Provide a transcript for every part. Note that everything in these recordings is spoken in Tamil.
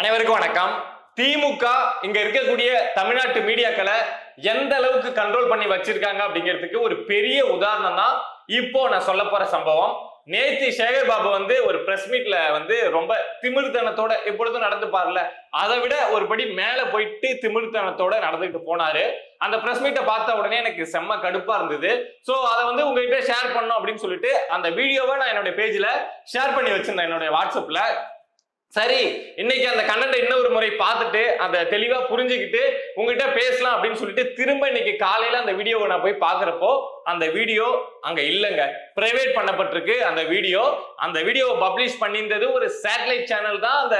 அனைவருக்கும் வணக்கம். திமுக இங்க இருக்கக்கூடிய தமிழ்நாட்டு மீடியாக்களை எந்த அளவுக்கு கண்ட்ரோல் பண்ணி வச்சிருக்காங்க அப்படிங்கிறதுக்கு ஒரு பெரிய உதாரணம் தான் இப்போ நான் சொல்ல போற சம்பவம். நேத்தி சேகர் பாபு வந்து ஒரு பிரஸ் மீட்ல வந்து ரொம்ப திமிர்த்தனத்தோட எப்பொழுதும் நடந்து பாருல அதை விட ஒரு படி மேல போயிட்டு திமிர்த்தனத்தோட நடந்துட்டு போனாரு. அந்த பிரஸ் மீட்டை பார்த்த உடனே எனக்கு செம்ம கடுப்பா இருந்தது. ஸோ அதை வந்து உங்ககிட்ட ஷேர் பண்ணும் அப்படின்னு சொல்லிட்டு அந்த வீடியோவை நான் என்னோட பேஜ்ல ஷேர் பண்ணி வச்சிருந்தேன். என்னுடைய வாட்ஸ்அப்ல சரி இன்னைக்கு அந்த கண்டென்ட் இன்னொரு முறை பார்த்துட்டு அதை தெளிவா புரிஞ்சுக்கிட்டு உங்ககிட்ட பேசலாம் அப்படின்னு சொல்லிட்டு திரும்ப இன்னைக்கு காலையில அந்த வீடியோவை நான் போய் பாக்குறப்போ அந்த வீடியோ அங்க இல்லைங்க. பிரைவேட் பண்ணப்பட்டிருக்கு அந்த வீடியோ. அந்த வீடியோவை பப்ளிஷ் பண்ணியிருந்தது ஒரு சேட்டலைட் சேனல் தான் அந்த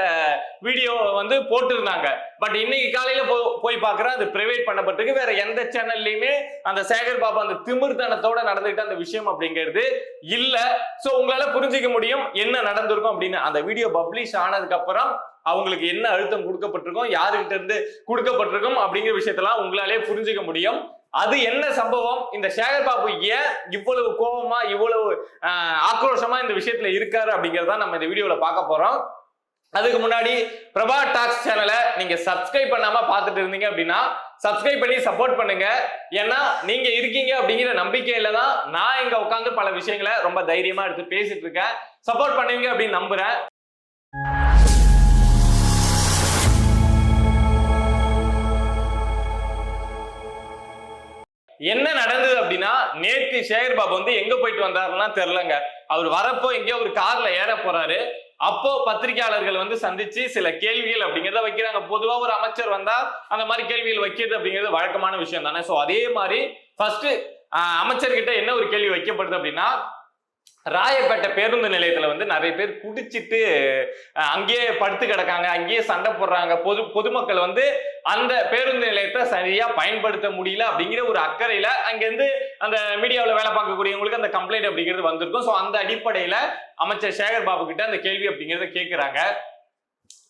வீடியோவை வந்து போட்டிருந்தாங்க. பட் இன்னைக்கு காலையில போ- போய் பார்க்கறேன் அது பிரைவேட் பண்ணப்பட்டிருக்கு. வேற எந்த சேனல்லையுமே அந்த சேகர் பாபா அந்த திமிர்த்தனத்தோட நடந்துகிட்ட அந்த விஷயம் அப்படிங்கிறது இல்ல. சோ உங்களால புரிஞ்சுக்க முடியும் என்ன நடந்திருக்கும் அப்படின்னு அந்த வீடியோ பப்ளிஷ் ஆனதுக்கு அப்புறம் அவங்களுக்கு என்ன அழுத்தம் கொடுக்கப்பட்டிருக்கும் யாருகிட்ட இருந்து கொடுக்கப்பட்டிருக்கும் அப்படிங்கிற விஷயத்தெல்லாம் உங்களாலே புரிஞ்சுக்க முடியும். அது என்ன சம்பவம்? இந்த சேகர் பாபு ஏன் இவ்வளவு கோபமா இவ்வளவு ஆஹ், ஆக்ரோஷமா இந்த விஷயத்துல இருக்காரு அப்படிங்கறத நம்ம இந்த வீடியோல பார்க்க போறோம். அதுக்கு முன்னாடி பிரபா டாக்ஸ் சேனலை நீங்க சப்ஸ்கிரைப் பண்ணாம பார்த்துட்டு இருந்தீங்க அப்படின்னா சப்ஸ்கிரைப் பண்ணி சப்போர்ட் பண்ணுங்க. ஏன்னா நீங்க இருக்கீங்க அப்படிங்கிற நம்பிக்கையில தான் நான் இங்க உட்காந்து பல விஷயங்களை ரொம்ப தைரியமா எடுத்து பேசிட்டு இருக்கேன். சப்போர்ட் பண்ணுவீங்க அப்படின்னு நம்புறேன். என்ன நடந்தது அப்படின்னா நேற்று சேகர் பாபு வந்து எங்க போயிட்டு வந்தாருன்னா தெரிலங்க அவர் வரப்போ எங்கேயோ ஒரு கார்ல ஏற போறாரு. அப்போ பத்திரிகையாளர்கள் வந்து சந்திச்சு சில கேள்விகள் அப்படிங்கிறத வைக்கிறாங்க. பொதுவா ஒரு அமைச்சர் வந்தா அந்த மாதிரி கேள்விகள் வைக்கிறது அப்படிங்கிறது வழக்கமான விஷயம் தானே. சோ அதே மாதிரி ஃபர்ஸ்ட் அமைச்சர்கிட்ட என்ன ஒரு கேள்வி வைக்கப்படுது அப்படின்னா ராயப்பேட்டை பேருந்து நிலையத்துல வந்து நிறைய பேர் குடிச்சிட்டு அங்கேயே படுத்து கிடக்காங்க அங்கேயே சண்டை போடுறாங்க. பொது பொதுமக்கள் வந்து அந்த பேருந்து நிலையத்தை சரியா பயன்படுத்த முடியல அப்படிங்கிற ஒரு அக்கறையில அங்கேருந்து அந்த மீடியாவில் வேலை பார்க்கக்கூடியவங்களுக்கு அந்த கம்ப்ளைண்ட் அப்படிங்கிறது வந்திருக்கும். ஸோ அந்த அடிப்படையில அமைச்சர் சேகர் பாபு கிட்ட அந்த கேள்வி அப்படிங்கிறத கேட்குறாங்க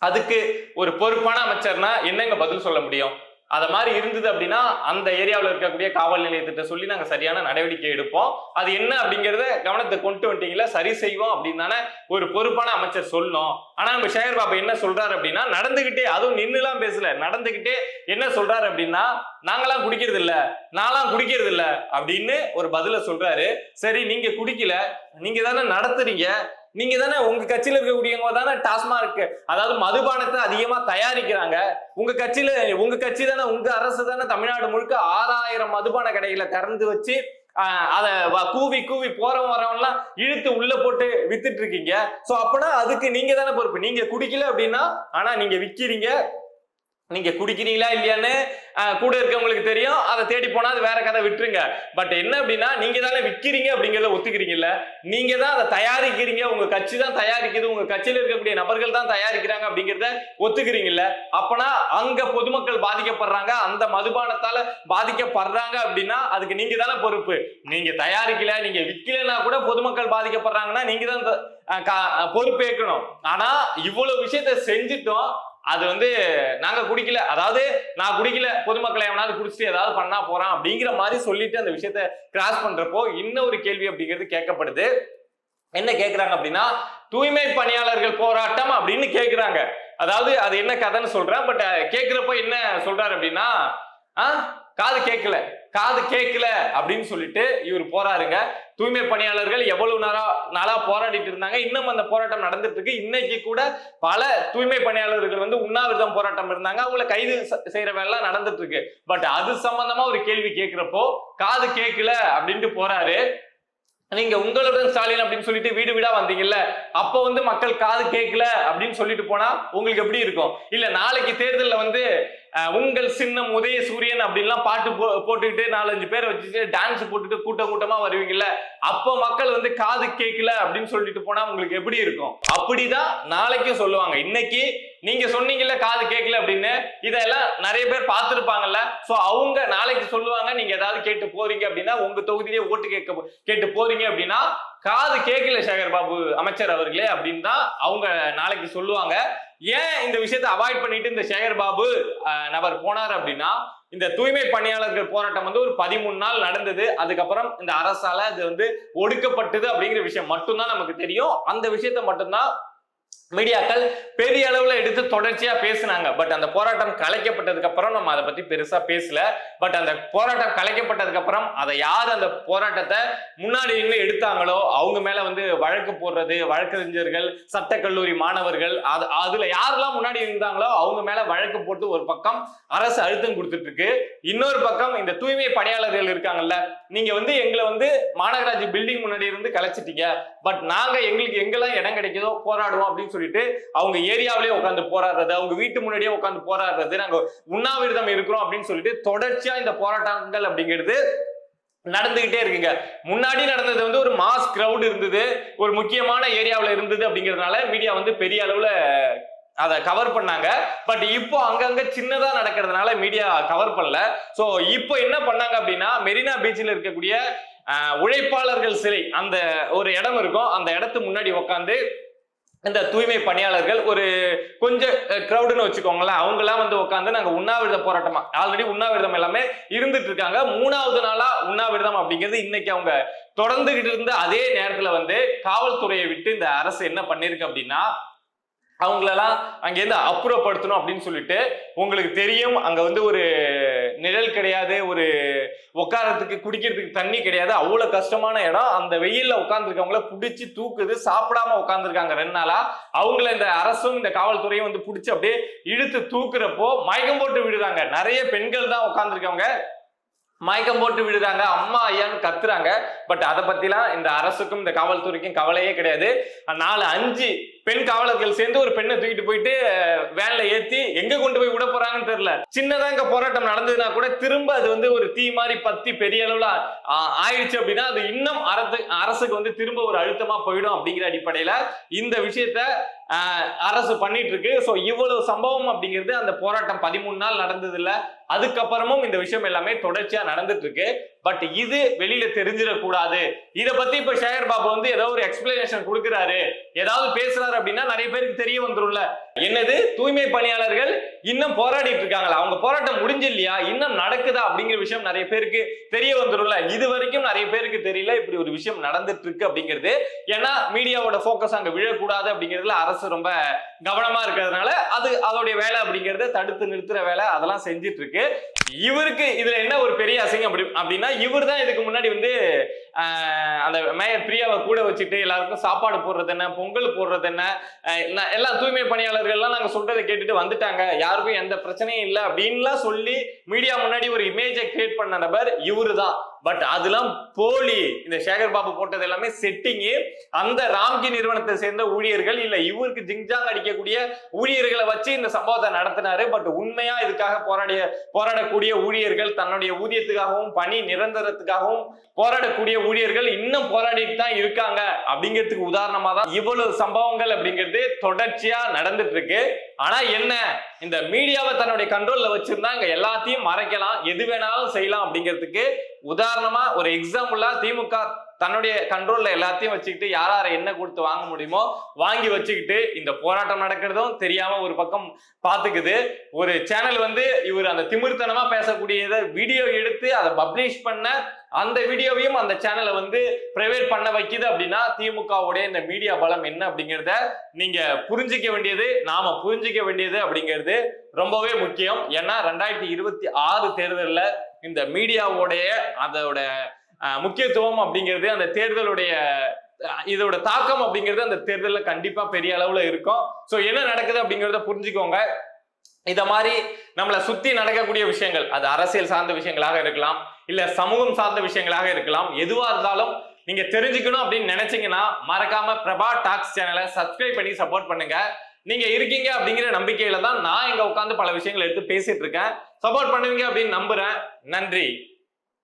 அதுக்கு ஒரு பொறுப்பான அமைச்சர்னா என்னங்க பதில் சொல்ல முடியும்? அத மாதிரி இருந்தது அப்படின்னா அந்த ஏரியாவில் இருக்கக்கூடிய காவல் நிலையத்திட்ட சொல்லி நாங்க சரியான நடவடிக்கை எடுப்போம். அது என்ன அப்படிங்கறத கவனத்தை கொண்டு வந்துட்டீங்களா சரி செய்வோம் அப்படின்னு தானே ஒரு பொறுப்பான அமைச்சர் சொல்லணும் ஆனா நம்ம சேகர் பாபு என்ன சொல்றாரு அப்படின்னா நடந்துகிட்டே அதுவும் நின்னுலாம் பேசல நடந்துகிட்டே என்ன சொல்றாரு அப்படின்னா நாங்களாம் குடிக்கிறது இல்ல நான்லாம் குடிக்கிறது இல்ல அப்படின்னு ஒரு பதில சொல்றாரு. சரி நீங்க குடிக்கல நீங்க தானே நடத்துறீங்க நீங்க தானே உங்க கட்சியில இருக்கக்கூடியவங்க தானே டாஸ்மார்க் அதாவது மதுபானத்தை அதிகமா தயாரிக்கிறாங்க. உங்க கட்சியில உங்க கட்சி தானே உங்க அரசு தானே தமிழ்நாடு முழுக்க ஆறாயிரம் மதுபான கடைகளை திறந்து வச்சு அதை கூவி கூவி போறவன் வரவன்லாம் இழுத்து உள்ள போட்டு வித்துட்டு இருக்கீங்க. சோ அப்பனா அதுக்கு நீங்க தானே பொறுப்பு. நீங்க குடிக்கல அப்படின்னா ஆனா நீங்க விக்கிறீங்க. நீங்க குடிக்கிறீங்களா இல்லையான்னு கூட இருக்கவங்களுக்கு தெரியும். அதை தேடி போனா அது வேற கதை விட்டுருங்க. பட் என்ன அப்படின்னா நீங்க தானே விற்கிறீங்க அப்படிங்கிறத ஒத்துக்கிறீங்கல்ல. நீங்க தான் அதை தயாரிக்கிறீங்க. உங்க கட்சி தான் தயாரிக்குது. உங்க கட்சியில் இருக்கக்கூடிய நபர்கள் தான் தயாரிக்கிறாங்க அப்படிங்கிறத ஒத்துக்கிறீங்கல்ல. அப்பனா அங்க பொதுமக்கள் பாதிக்கப்படுறாங்க. அந்த மதுபானத்தால பாதிக்கப்படுறாங்க அப்படின்னா அதுக்கு நீங்க தானே பொறுப்பு. நீங்க தயாரிக்கல நீங்க விற்கலன்னா கூட பொதுமக்கள் பாதிக்கப்படுறாங்கன்னா நீங்க தான் பொறுப்பேற்கணும். ஆனா இவ்வளவு விஷயத்த செஞ்சுட்டோம். அது வந்து நாங்க குடிக்கல. அதாவது நான் குடிக்கல. பொதுமக்களை எவனாவது குடிச்சிட்டு ஏதாவது பண்ணா போறான் அப்படிங்கிற மாதிரி சொல்லிட்டு அந்த விஷயத்த கிராஸ் பண்றப்போ இன்னொரு கேள்வி அப்படிங்கிறது கேட்கப்படுது. என்ன கேக்குறாங்க அப்படின்னா தூய்மை பணியாளர்கள் போராட்டம் அப்படின்னு கேக்குறாங்க. அதாவது அது என்ன கதைன்னு சொல்றேன். பட் கேட்குறப்போ என்ன சொல்றாரு அப்படின்னா காது கேட்கல காது கேட்கல அப்படின்னு சொல்லிட்டு இவர் போறாருங்க. தூய்மை பணியாளர்கள் எவ்வளவு நாளா நாளா போராடிட்டு இருந்தாங்க. இன்னும் அந்த போராட்டம் நடந்துட்டு இருக்கு இன்னைக்கு கூட பல தூய்மை பணியாளர்கள் வந்து உண்ணாவிரதம் போராட்டம் இருந்தாங்க. அவங்கள கைது செய்யற வேலை நடந்துட்டு இருக்கு பட் அது சம்பந்தமா ஒரு கேள்வி கேட்கிறப்போ காது கேட்கல அப்படின்ட்டு போறாரு. நீங்க உங்களுடன் ஸ்டாலின் அப்படின்னு சொல்லிட்டு வீடு வீடா வந்தீங்கல்ல அப்ப வந்து மக்கள் காது கேட்கல அப்படின்னு சொல்லிட்டு போனா உங்களுக்கு எப்படி இருக்கும்? இல்ல நாளைக்கு தேர்தல்ல வந்து உங்கள் சின்னம் உதய சூரியன் அப்படின்லாம் பாட்டு போ போட்டுக்கிட்டு நாலஞ்சு பேர் வச்சுட்டு டான்ஸ் போட்டுட்டு கூட்டம் கூட்டமா வருவீங்கல்ல அப்ப மக்கள் வந்து காது கேட்கல அப்படின்னு சொல்லிட்டு போனா உங்களுக்கு எப்படி இருக்கும்? அப்படிதான் நாளைக்கும் சொல்லுவாங்க. இன்னைக்கு நீங்க சொன்னீங்கல்ல காது கேட்கல அப்படின்னு இதெல்லாம் நிறைய பேர் பார்த்துருப்பாங்கல்ல. சோ அவங்க நாளைக்கு சொல்லுவாங்க நீங்க ஏதாவது கேட்டு போறீங்க அப்படின்னா உங்க தொகுதியிலே ஓட்டு கேட்க போ- கேட்டு போறீங்க அப்படின்னா காது கேட்கல சேகர் பாபு அமைச்சர் அவர்களே அப்படின்னு தான் அவங்க நாளைக்கு சொல்லுவாங்க. ஏன் இந்த விஷயத்தை அவாய்ட் பண்ணிட்டு இந்த சேகர் பாபு அஹ், நபர் போனார் அப்படின்னா இந்த தூய்மை பணியாளர்கள் போராட்டம் வந்து ஒரு பதிமூணு நாள் நடந்தது. அதுக்கப்புறம் இந்த அரசால அது வந்து ஒடுக்கப்பட்டது அப்படிங்கிற விஷயம் மட்டும்தான் நமக்கு தெரியும். அந்த விஷயத்த மட்டும்தான் மீடியாக்கள் பெரிய அளவுல எடுத்து தொடர்ச்சியா பேசினாங்க. பட் அந்த போராட்டம் கலைக்கப்பட்டதுக்கு அப்புறம் நம்ம அதை பத்தி பெருசா பேசல. பட் அந்த போராட்டம் கலைக்கப்பட்டதுக்கு அப்புறம் அதை யார் அந்த போராட்டத்தை முன்னாடி நின்று எடுத்தாங்களோ அவங்க மேல வந்து வழக்கு போடுறது வழக்கறிஞர்கள் சட்டக்கல்லூரி மாணவர்கள் அது அதுல யாரெல்லாம் முன்னாடி இருந்தாங்களோ அவங்க மேல வழக்கு போட்டு ஒரு பக்கம் அரசு அழுத்தம் கொடுத்துட்டு இருக்கு இன்னொரு பக்கம் இந்த தூய்மை பணியாளர்கள் இருக்காங்கல்ல நீங்க வந்து எங்களை வந்து மாநகராட்சி பில்டிங் முன்னாடி இருந்து கலைச்சிட்டீங்க. பட் நாங்க எங்களுக்கு எங்கெல்லாம் இடம் கிடைக்குதோ போராடுவோம் அப்படின்னு சொல்லிட்டு அவங்க ஏரியாவிலேயே உட்காந்து போராடுறது அவங்க வீட்டு முன்னாடியே உட்காந்து போராடுறது நாங்க உண்ணாவிரதம் இருக்கிறோம் அப்படின்னு சொல்லிட்டு தொடர்ச்சியா இந்த போராட்டங்கள் அப்படிங்கிறது நடந்துகிட்டே இருக்குங்க. முன்னாடி நடந்தது வந்து ஒரு மாஸ் கிரவுட் இருந்தது ஒரு முக்கியமான ஏரியாவில் இருந்தது அப்படிங்கிறதுனால மீடியா வந்து பெரிய அளவுல அதை கவர் பண்ணாங்க. பட் இப்போ அங்கங்க சின்னதா நடக்கிறதுனால மீடியா கவர் பண்ணல. ஸோ இப்போ என்ன பண்ணாங்க அப்படின்னா மெரினா பீச்சில் இருக்கக்கூடிய உழைப்பாளர்கள் சிலை அந்த ஒரு இடம் இருக்கும். அந்த இடத்து முன்னாடி உட்காந்து இந்த தூய்மை பணியாளர்கள் ஒரு கொஞ்சம் க்ரௌடுன்னு வச்சுக்கோங்களேன். அவங்கெல்லாம் வந்து உட்காந்து நாங்கள் உண்ணாவிரத போராட்டமா ஆல்ரெடி உண்ணாவிரதம் எல்லாமே இருந்துட்டு இருக்காங்க மூணாவது நாளா உண்ணாவிரதம் அப்படிங்கிறது இன்னைக்கு அவங்க தொடர்ந்துகிட்டு இருந்த அதே நேரத்துல வந்து காவல்துறையை விட்டு இந்த அரசு என்ன பண்ணிருக்கு அப்படின்னா அவங்களெல்லாம் அங்கேருந்து அப்புறப்படுத்தணும் அப்படின்னு சொல்லிட்டு உங்களுக்கு தெரியும் அங்கே வந்து ஒரு நிழல் கிடையாது ஒரு உட்காரத்துக்கு குடிக்கிறதுக்கு தண்ணி கிடையாது. அவ்வளோ கஷ்டமான இடம். அந்த வெயில்ல உட்காந்துருக்கவங்கள பிடிச்சி தூக்குது சாப்பிடாம உட்காந்துருக்காங்க ரெண்டு நாளா. அவங்கள இந்த அரசும் இந்த காவல்துறையும் வந்து பிடிச்சி அப்படியே இழுத்து தூக்குறப்போ மயக்கம் போட்டு விடுறாங்க நிறைய பெண்கள் தான் உட்காந்துருக்கவங்க மயக்கம் போட்டு விடுறாங்க அம்மா ஐயான்னு கத்துறாங்க. பட் அதை பத்திலாம் இந்த அரசுக்கும் இந்த காவல்துறைக்கும் கவலையே கிடையாது. நாலு அஞ்சு பெண் காவலர்கள் சேர்ந்து ஒரு பெண்ணை தூக்கிட்டு போயிட்டு வேன்ல ஏத்தி எங்க கொண்டு போய் விட போறாங்கன்னு தெரியல. சின்னதா இங்க போராட்டம் நடந்ததுன்னா கூட திரும்ப அது வந்து ஒரு தீ மாதிரி பத்தி பெரிய அளவுல ஆயிடுச்சு அப்படின்னா அது இன்னும் அரசு அரசுக்கு வந்து திரும்ப ஒரு அழுத்தமா போயிடும் அப்படிங்கிற அடிப்படையில இந்த விஷயத்த ஆஹ், அரசு பண்ணிட்டு இருக்கு. ஸோ இவ்வளவு சம்பவம் அப்படிங்கிறது அந்த போராட்டம் பதிமூணு நாள் நடந்தது இல்லை அதுக்கப்புறமும் இந்த விஷயம் எல்லாமே தொடர்ச்சியா நடந்துட்டு இருக்கு. பட் இது வெளியில தெரிஞ்சிடக்கூடாது. இத பத்தி இப்ப ஷேகர் பாபு வந்து ஏதோ ஒரு எக்ஸ்பிளனேஷன் கொடுக்குறாரு. ஏதாவது பேசுறாரு அப்படின்னா நிறைய பேருக்கு தெரிய வந்துரும்ல. என்னது? தூய்மை பணியாளர்கள் இன்னும் போராடிட்டு இருக்காங்களா? அவங்க போராட்டம் முடிஞ்சு இல்லையா இன்னும் நடக்குதா? அப்படிங்கிற விஷயம் நிறைய பேருக்கு தெரிய வந்துடும்ல இது வரைக்கும் நிறைய பேருக்கு தெரியல இப்படி ஒரு விஷயம் நடந்துட்டு இருக்கு அப்படிங்கிறது. ஏன்னா மீடியாவோட ஃபோக்கஸ் அங்க விழக்கூடாது அப்படிங்கிறதுல அரசு ரொம்ப கவனமா இருக்கிறதுனால அது அதோடைய வேலை அப்படிங்கறத தடுத்து நிறுத்துற வேலை அதெல்லாம் செஞ்சிட்டு இருக்கு இவருக்கு இதுல என்ன ஒரு பெரிய அசிங்கம் அப்படி அப்படின்னா இவர் தான் இதுக்கு முன்னாடி வந்து அந்த மேயர் பிரியாவை கூட வச்சுட்டு எல்லாருக்கும் சாப்பாடு போடுறது என்ன பொங்கல் போடுறது என்ன எல்லா தூய்மை பணியாளர்கள்லாம் நாங்கள் சொல்றதை கேட்டுட்டு வந்துட்டாங்க. யாருக்கும் எந்த பிரச்சனையும் இல்லை அப்படின்லாம் சொல்லி மீடியா முன்னாடி ஒரு இமேஜை கிரியேட் பண்ண நபர் இவரு தான் பட் அதெல்லாம் போலி. இந்த சேகர் பாபு போட்டது எல்லாமே செட்டிங்கு அந்த ராம்கி நிறுவனத்தை சேர்ந்த ஊழியர்கள் இல்ல இவருக்கு ஜிங்ஜாங் அடிக்கக்கூடிய ஊழியர்களை வச்சு இந்த சம்பவத்தை நடத்தினாரு. பட் உண்மையா இதுக்காக போராடிய போராடக்கூடிய ஊழியர்கள் தன்னுடைய ஊதியத்துக்காகவும் பணி நிரந்தரத்துக்காகவும் போராடக்கூடிய ஊழியர்கள் இன்னும் போராடிட்டு தான் இருக்காங்க. அப்படிங்கிறதுக்கு உதாரணமா தான் இவ்வளவு சம்பவங்கள் அப்படிங்கிறது தொடர்ச்சியா நடந்துட்டு இருக்கு ஆனா என்ன? இந்த மீடியாவை தன்னுடைய கண்ட்ரோல்ல வச்சிருந்தா இங்க எல்லாத்தையும் மறைக்கலாம். எது வேணாலும் செய்யலாம் அப்படிங்கிறதுக்கு உதாரணமா ஒரு எக்ஸாம்பிளா திமுக தன்னுடைய கண்ட்ரோல்ல எல்லாத்தையும் வச்சுக்கிட்டு யார் யாரை என்ன கொடுத்து வாங்க முடியுமோ வாங்கி வச்சுக்கிட்டு இந்த போராட்டம் நடக்கிறதும் தெரியாம ஒரு பக்கம் பாத்துக்குது. ஒரு சேனல் வந்து இவர் அந்த திமிர்த்தனமா பேசக்கூடியதை வீடியோ எடுத்து அதை பப்ளிஷ் பண்ண அந்த வீடியோவையும் அந்த சேனலை வந்து பிரைவேட் பண்ண வைக்குது அப்படின்னா திமுகவுடைய இந்த மீடியா பலம் என்ன அப்படிங்கிறத நீங்க புரிஞ்சிக்க வேண்டியது நாம புரிஞ்சிக்க வேண்டியது அப்படிங்கிறது ரொம்பவே முக்கியம். ஏன்னா ரெண்டாயிரத்தி இருபத்தி ஆறு தேர்தலில் இந்த மீடியாவுடைய அதோட முக்கியத்துவம் அப்படிங்கிறது அந்த தேர்தலுடைய இதோட தாக்கம் அப்படிங்கிறது அந்த தேர்தலில் கண்டிப்பா பெரிய அளவுல இருக்கும். ஸோ என்ன நடக்குது அப்படிங்கிறத புரிஞ்சுக்கோங்க. இத மாதிரி நம்மளை சுத்தி நடக்கக்கூடிய விஷயங்கள் அது அரசியல் சார்ந்த விஷயங்களாக இருக்கலாம் இல்ல சமூகம் சார்ந்த விஷயங்களாக இருக்கலாம் எதுவா இருந்தாலும் நீங்க தெரிஞ்சுக்கணும் அப்படின்னு நினைச்சீங்கன்னா மறக்காம பிரபா டாக்ஸ் சேனலை சப்ஸ்கிரைப் பண்ணி சப்போர்ட் பண்ணுங்க. நீங்க இருக்கீங்க அப்படிங்கிற நம்பிக்கையில தான் நான் இங்க உட்காந்து பல விஷயங்களை எடுத்து பேசிட்டு இருக்கேன். சப்போர்ட் பண்ணுவீங்க அப்படின்னு நம்புறேன். நன்றி.